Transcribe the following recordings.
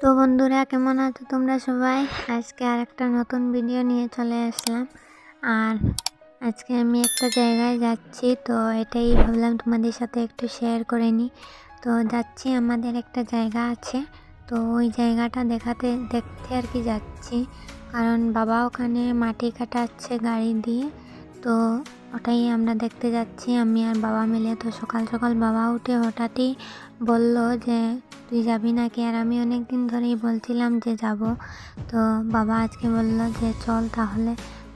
তো বন্ধুরা, কেমন আছো তোমরা সবাই? আজকে আর একটা নতুন ভিডিও নিয়ে চলে আসলাম। আর আজকে আমি একটা জায়গায় যাচ্ছি, তো এটাই ভাবলাম তোমাদের সাথে একটু শেয়ার করে নিই। তো যাচ্ছি, আমাদের একটা জায়গা আছে। তো ওই জায়গাটা দেখাতে, দেখতে আর কি যাচ্ছি। কারণ বাবা ওখানে মাটি কাটাচ্ছে গাড়ি দিয়ে। তো ওটাই আমরা দেখতে যাচ্ছি। আমি আর বাবা মিলে তো সকাল সকাল বাবা উঠে হঠাৎই বলল যে তুই যাবি নাকি? আর আমি অনেক দিন ধরেই বলছিলাম যে যাব। তো বাবা আজকে বলল যে চল তাহলে।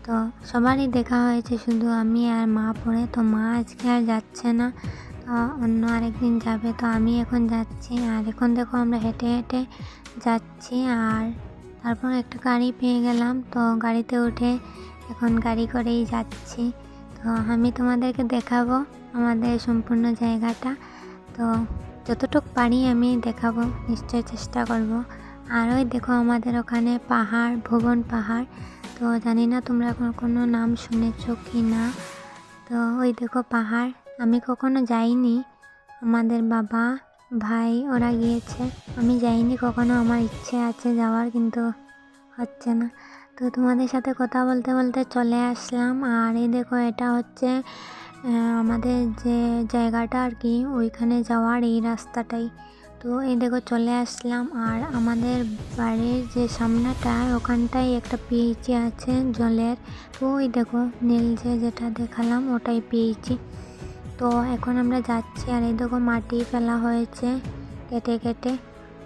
তো সবারই দেখা হয়েছে, শুধু আমি আর মা পড়ে। তো মা আজকে আর যাচ্ছে না। অন্য আরেকদিন যাবে। তো আমি এখন যাচ্ছি। আর এখন দেখো আমরা হেঁটে হেঁটে যাচ্ছি। আর তারপর একটা গাড়ি পেয়ে গেলাম। তো গাড়িতে উঠে এখন গাড়ি করেই যাচ্ছি। তো আমি তোমাদেরকে দেখাবো আমাদের সম্পূর্ণ জায়গাটা। তো যতটুকু পারি আমি দেখাবো নিশ্চয় চেষ্টা করব। আর ওই দেখো আমাদের ওখানে পাহাড়, ভুবন পাহাড়। তো জানি না তোমরা কোনো নাম শুনেছো কি না। তো ওই দেখো পাহাড়, আমি কখনো যাইনি। আমাদের বাবা, ভাই ওরা গিয়েছে। আমি যাইনি কখনো, আমার ইচ্ছে আছে যাওয়ার, কিন্তু হচ্ছে না। তো তোমাদের সাথে কথা বলতে বলতে চলে আসলাম। আর এই দেখো এটা হচ্ছে আমাদের যে জায়গাটা আর কি, ওইখানে যাওয়ার এই রাস্তাটাই। তো এই দেখো, চলে আসলাম। আর আমাদের বাড়ির যে সামনেটা, ওখানটায় একটা পিএইচি আছে জলের। তো ওই দেখো, নীল যে যেটা দেখালাম, ওটাই পিএইচি তো এখন আমরা যাচ্ছি, আর এই দেখো, মাটি ফেলা হয়েছে কেটে কেটে।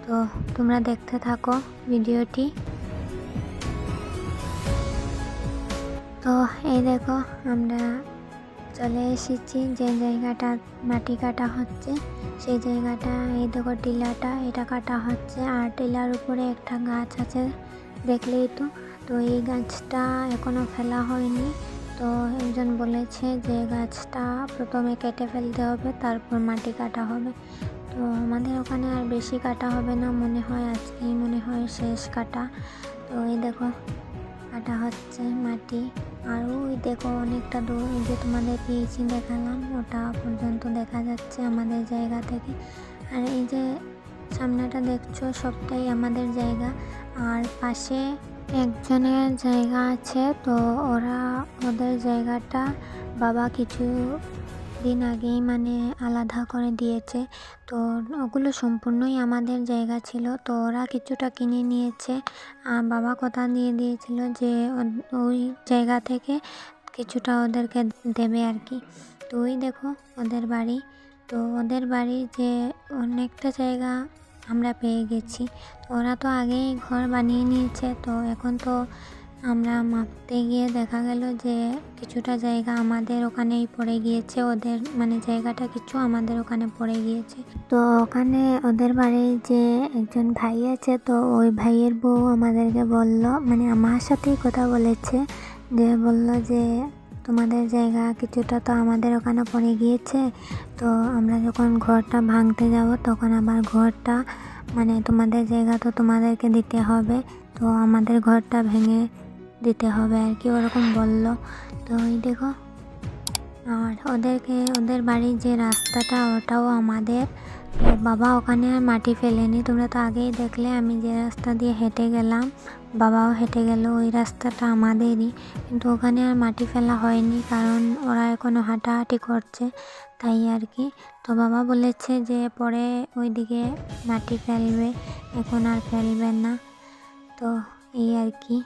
তো তোমরা দেখতে থাকো ভিডিওটি। তো এই দেখো, আমরা চলে এসেছি। যে জায়গাটা মাটি কাটা হচ্ছে, সেই জায়গাটা, এই দেখো টিলাটা, এটা কাটা হচ্ছে। আর টিলার উপরে একটা গাছ আছে দেখলেই তো। তো এই গাছটা এখনও ফেলা হয়নি। তো একজন বলেছে যে গাছটা প্রথমে কেটে ফেলতে হবে, তারপর মাটি কাটা হবে। তো আমাদের ওখানে আর বেশি কাটা হবে না, মনে হয় আজকেই মনে হয় শেষ কাটা। তো এই দেখো কাটা হচ্ছে মাটি। আর ওই দেখো অনেকটা দূর যে তোমাদের পিএইচি দেখালাম, ওটা পর্যন্ত দেখা যাচ্ছে আমাদের জায়গা থেকে। আর এই যে সামনেটা দেখছ, সবটাই আমাদের জায়গা। আর পাশে একজনের জায়গা আছে, তো ওরা ওদের জায়গাটা বাবা কিছু দিন আগেই মানে আলাদা করে দিয়েছে। তো ওগুলো সম্পূর্ণই আমাদের জায়গা ছিল। তো ওরা কিছুটা কিনে নিয়েছে। আর বাবা কথা দিয়ে দিয়েছিল যে ওই জায়গা থেকে কিছুটা ওদেরকে দেবে আর কি। তো ওই দেখো ওদের বাড়ি। তো ওদের বাড়ি যে অনেকটা জায়গা আমরা পেয়ে গেছি। ওরা তো আগেই ঘর বানিয়ে নিয়েছে। তো এখন তো আমরা মাপতে গিয়ে দেখা গেল যে কিছুটা জায়গা আমাদের ওখানেই পড়ে গিয়েছে, ওদের মানে জায়গাটা কিছু আমাদের ওখানে পড়ে গিয়েছে। তো ওখানে ওদের বাড়ির যে একজন ভাই আছে, তো ওই ভাইয়ের বউ আমাদেরকে বলল মানে আমার সাথেই কথা বলেছে, যে বলল যে তোমাদের জায়গা কিছুটা তো আমাদের ওখানে পড়ে গিয়েছে, তো আমরা যখন ঘরটা ভাঙতে যাব তখন আবার ঘরটা মানে তোমাদের জায়গা তো তোমাদেরকে দিতে হবে, তো আমাদের ঘরটা ভেঙে দিতে হবে আর কি, ওরকম বলল। তো ওই দেখো, আর ওদেরকে, ওদের বাড়ির যে রাস্তাটা, ওটাও আমাদের। বাবা ওখানে আর মাটি ফেলেনি। তোমরা তো আগেই দেখলে, আমি যে রাস্তা দিয়ে হেঁটে গেলাম, বাবাও হেঁটে গেল, ওই রাস্তাটা আমাদেরই। কিন্তু ওখানে আর মাটি ফেলা হয়নি, কারণ ওরা এখনও হাঁটাহাঁটি করছে, তাই আর কি। তো বাবা বলেছে যে পরে ওইদিকে মাটি ফেলবে, এখন আর ফেলবে না। তো এই আর কি।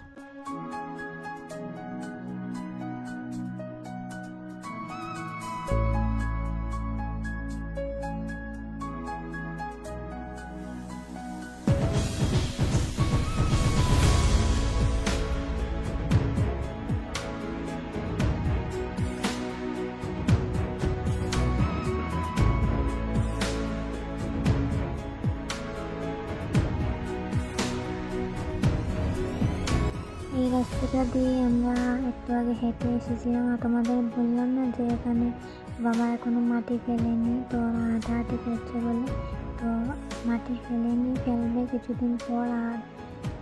এই রাস্তাটা দিয়ে আমরা একটু আগে হেঁটে এসেছিলাম আর তোমাদের বললাম না যে এখানে বাবা এখনও মাটি ফেলেনি, তো ওরা হাঁটাহাঁটি করছে বলে। তো মাটি ফেলেনি, ফেলবে কিছুদিন পর আর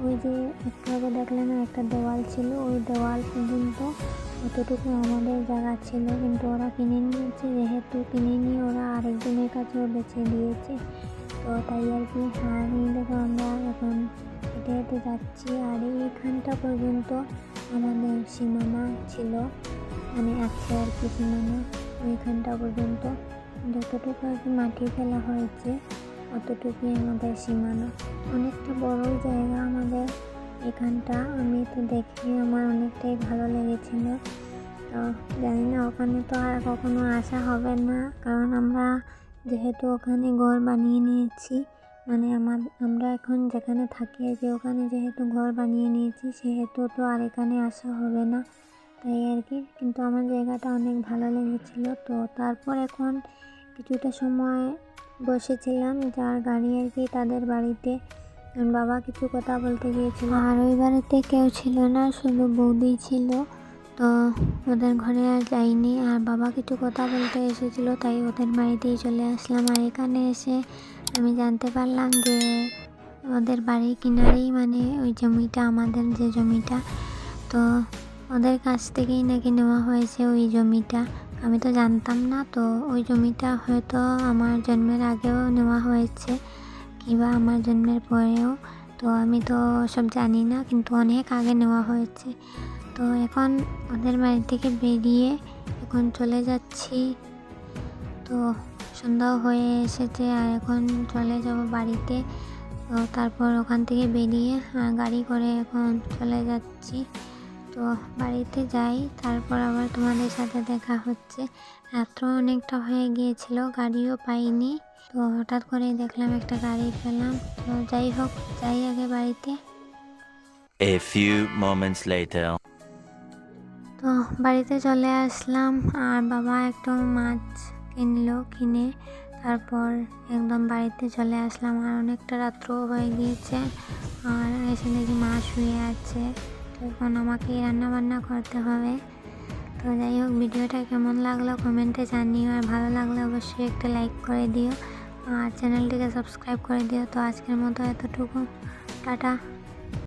ওই যে একটু আগে দেখলাম একটা দেওয়াল ছিল, ওই দেওয়াল পর্যন্ত অতটুকু আমাদের জায়গা ছিল, কিন্তু ওরা কিনে নিয়েছে, যেহেতু কিনে নিয়ে ওরা আরেকজনের কাছেও বেছে দিয়েছে। তো তাই আর কি হ্যাঁ দেখো আমরা এখন হেঁটে হেঁটে যাচ্ছি। আর এইখানটা পর্যন্ত আমাদের সীমানা ছিল মানে আছে আর কি সীমানা। ওইখানটা পর্যন্ত যতটুকু আর কি মাটি ফেলা হয়েছে, অতটুকুই আমাদের সীমানা। অনেকটা বড় জায়গা আমাদের এখানটা আমি তো দেখে আমার অনেকটাই ভালো লেগেছিল। তো জানি না, ওখানে তো আর কখনো আসা হবে না, কারণ আমরা যেহেতু ওখানে ঘর বানিয়ে নিয়েছি মানে আমার, আমরা এখন যেখানে থাকি কি ওখানে যেহেতু ঘর বানিয়ে নিয়েছি, সেহেতু তো আর এখানে আসা হবে না, তাই আর কি। কিন্তু আমার জায়গাটা অনেক ভালো লেগেছিল। তো তারপর এখন কিছুটা সময় বসেছিলাম, যার গাড়ি আর কি তাদের বাড়িতে। বাবা কিছু কথা বলতে গিয়েছিল। আর ওই বাড়িতে কেউ ছিল না, শুধু বৌদি ছিল। তো ওদের ঘরে আর যাইনি। আর বাবা কিছু কথা বলতে এসেছিল, তাই ওদের বাড়িতেই চলে আসলাম। আর এখানে এসে আমি জানতে পারলাম যে ওদের বাড়ির কিনারেই মানে ওই জমিটা, আমাদের যে জমিটা। তো ওদের কাছ থেকেই নাকি নেওয়া হয়েছে ওই জমিটা। আমি তো জানতাম না, তো ওই জমিটা হয়তো আমার জন্মের আগেও নেওয়া হয়েছে কিংবা আমার জন্মের পরেও। তো আমি তো সব জানি না, কিন্তু অনেক আগে নেওয়া হয়েছে। তো এখন ওদের বাড়ি থেকে বেরিয়ে এখন চলে যাচ্ছি। তো সন্ধ্যাও হয়ে এসেছে আর এখন চলে যাব বাড়িতে। তো তারপর ওখান থেকে বেরিয়ে গাড়ি করে এখন চলে যাচ্ছি। তো বাড়িতে যাই, তারপর আবার তোমাদের সাথে দেখা হচ্ছে। রাত্র অনেকটা হয়ে গিয়েছিল, গাড়িও পাইনি। তো হঠাৎ করেই দেখলাম একটা গাড়ি পেলাম। তো যাই হোক, যাই আগে বাড়িতে। A few moments later. তো বাড়িতে চলে আসলাম, আর বাবা একটু মাছ কিনলো, কিনে তারপর একদম বাড়িতে চলে আসলাম, আর অনেকটা রাত্রও হয়ে গিয়েছে, আর এসে দেখি মা শুয়ে আছে, তো এখন আমাকেই রান্না বান্না করতে হবে। তো যাই হোক, ভিডিওটা কেমন লাগল কমেন্টে জানিও, আর ভালো লাগলে অবশ্যই একটা লাইক করে দিও, আর চ্যানেলটিকে সাবস্ক্রাইব করে দিও। তো আজকের মতো এতটুকু, টাটা।